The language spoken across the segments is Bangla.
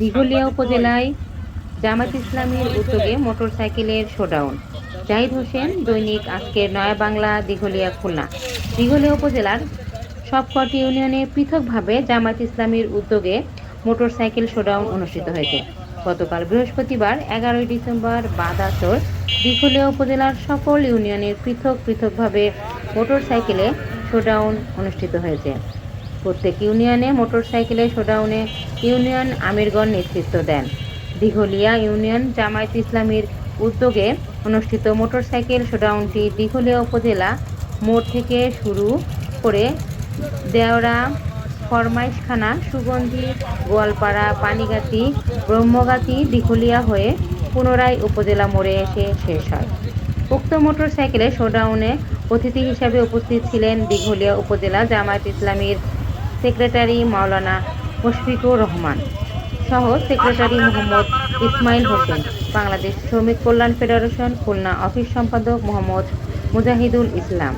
দিঘলিয়া উপজেলায় জামাত ইসলামীর উদ্যোগে মোটরসাইকেলের শোডাউন। জাহিদ হোসেন দৈনিক আজকের নয়া বাংলা দিঘলিয়া খুলনা। দিঘলিয়া উপজেলার সবকটি ইউনিয়নে পৃথকভাবে জামাত ইসলামীর উদ্যোগে মোটরসাইকেল শোডাউন অনুষ্ঠিত হয়েছে। গতকাল বৃহস্পতিবার এগারোই ডিসেম্বর বাদাসর দিঘলিয়া উপজেলার সকল ইউনিয়নের পৃথক পৃথকভাবে মোটরসাইকেলে শোডাউন অনুষ্ঠিত হয়েছে। প্রত্যেক ইউনিয়নে মোটরসাইকেলে শোডাউনে ইউনিয়ন আমিরগণ নেতৃত্ব দেন। দিঘলিয়া ইউনিয়ন জামায়াত ইসলামীর উদ্যোগে অনুষ্ঠিত মোটরসাইকেল শোডাউনটি দিঘলিয়া উপজেলা মোড় থেকে শুরু করে দেওরা ফরমাইশখানা, সুগন্ধি, গোয়ালপাড়া, পানিগাতি, ব্রহ্মগাতি দিঘলিয়া হয়ে পুনরায় উপজেলা মোড়ে এসে শেষ হয়। উক্ত মোটরসাইকেলে শোডাউনে অতিথি হিসাবে উপস্থিত ছিলেন দিঘলিয়া উপজেলা জামায়াত ইসলামীর সেক্রেটারি মাওলানা মুশফিকুর রহমান সহ সেক্রেটারি মোহাম্মদ ইসমাইল হোসেন, বাংলাদেশ শ্রমিক কল্যাণ ফেডারেশন, খুলনা অফিস সম্পাদক মোহাম্মদ মুজাহিদুল ইসলাম।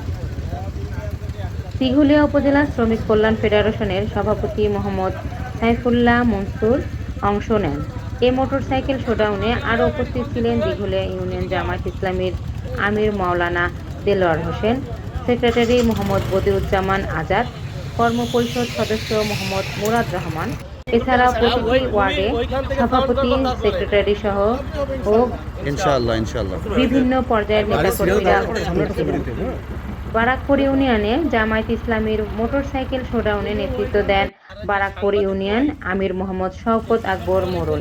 দিঘলিয়া উপজেলা শ্রমিক কল্যাণ ফেডারেশনের সভাপতি মোহাম্মদ সাইফুল্লাহ মনসুর অংশ নেন। এ মোটরসাইকেল শোডাউনে আরও উপস্থিত ছিলেন দিঘুলিয়া ইউনিয়ন জামায়াত ইসলামীর আমির মাওলানা দেলোয়ার হোসেন, সেক্রেটারি মোহাম্মদ বদিউজ্জামান আজাদ কর্মপরিষদ সদস্য মোহাম্মদ মুরাদ রহমান এছাড়া প্রতিটি ওয়ার্ডে সভাপতি সেক্রেটারি সহ ও ইনশাআল্লাহ ইনশাআল্লাহ। বিভিন্ন পর্যায়ের নেতাকর্মীরা উপস্থিত বারাকপুর ইউনিয়নে জামায়াত ইসলামীর মোটরসাইকেল শোডাউনে নেতৃত্ব দেন বারাকপুর ইউনিয়ন আমির মোহাম্মদ শওকত আকবর মোরল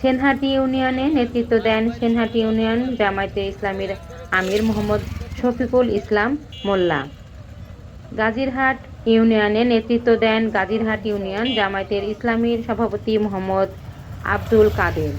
সেনহাটি ইউনিয়নে নেতৃত্ব দেন সেনহাটি ইউনিয়ন জামায়াতে ইসলামীর আমির মোহাম্মদ শফিকুল ইসলাম মোল্লা। গাজীরহাট ইউনিয়নে নেতৃত্ব দেন গাজীরহাট ইউনিয়ন জামায়াতের ইসলামীর সভাপতি মোহাম্মদ আব্দুল কাদের